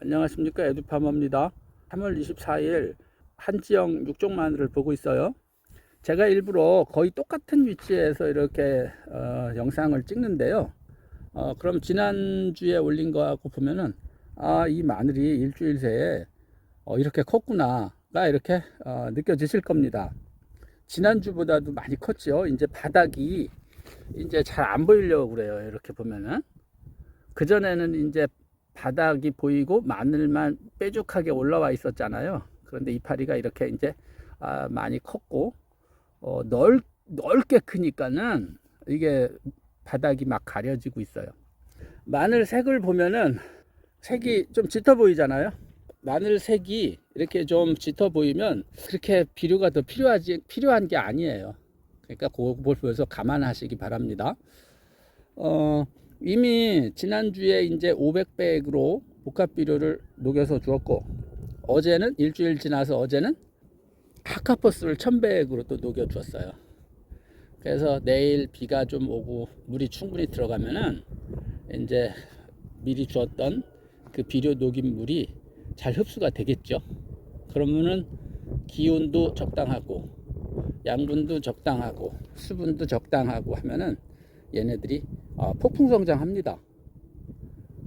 안녕하십니까. 에듀파머입니다. 3월 24일 한지영 육종 마늘을 보고 있어요. 제가 일부러 거의 똑같은 위치에서 이렇게 어, 영상을 찍는데요. 어, 그럼 지난주에 올린 거하고 보면은 아 이 마늘이 일주일 새에 어, 이렇게 컸구나 가 이렇게 어, 느껴지실 겁니다. 지난주보다도 많이 컸죠 이제 바닥이 이제 잘 안 보이려고 그래요. 이렇게 보면은. 그전에는 이제 바닥이 보이고 마늘만 뾰족하게 올라와 있었잖아요. 그런데 이파리가 이렇게 이제 아, 많이 컸고 어, 넓, 넓게 크니까는 이게 바닥이 막 가려지고 있어요. 마늘 색을 보면은 색이 좀 짙어 보이잖아요. 마늘 색이 이렇게 좀 짙어 보이면 그렇게 비료가 더 필요하지 필요한 게 아니에요. 그러니까 그걸 보면서 감안하시기 바랍니다. 어, 이미 지난주에 이제 500백으로 복합 비료를 녹여서 주었고 어제는 일주일 지나서 어제는 하카퍼스를 1000백으로 또 녹여 주었어요. 그래서 내일 비가 좀 오고 물이 충분히 들어가면은 이제 미리 주었던 그 비료 녹인 물이 잘 흡수가 되겠죠. 그러면은 기온도 적당하고 양분도 적당하고 수분도 적당하고 하면은 얘네들이 아, 폭풍 성장합니다.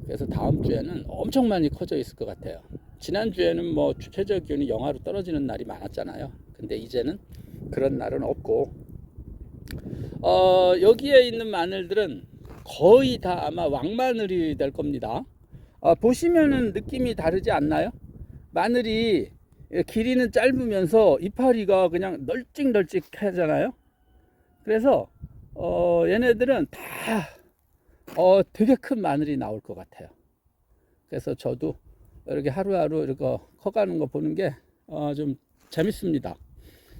그래서 다음 주에는 엄청 많이 커져 있을 것 같아요. 지난 주에는 뭐 최저 기온이 영하로 떨어지는 날이 많았잖아요. 근데 이제는 그런 날은 없고 어, 여기에 있는 마늘들은 거의 다 아마 왕마늘이 될 겁니다. 어, 보시면은 느낌이 다르지 않나요? 마늘이 길이는 짧으면서 이파리가 그냥 널찍널찍하잖아요. 그래서 어, 얘네들은 다 어, 되게 큰 마늘이 나올 것 같아요. 그래서 저도 이렇게 하루하루 이렇게 커가는 거 보는 게 어, 좀 재밌습니다.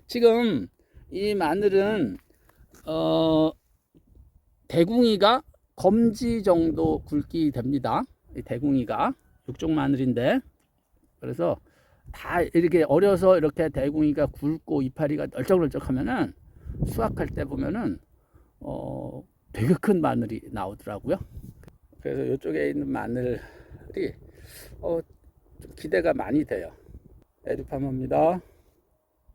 지금 이 마늘은 어, 대궁이가 검지 정도 굵기 됩니다. 이 대궁이가 육종 마늘인데 그래서 다 이렇게 어려서 이렇게 대궁이가 굵고 이파리가 널쩍널쩍하면은 수확할 때 보면은 어, 되게 큰 마늘이 나오더라고요. 그래서 이쪽에 있는 마늘이 어, 좀 기대가 많이 돼요. 에듀파머입니다.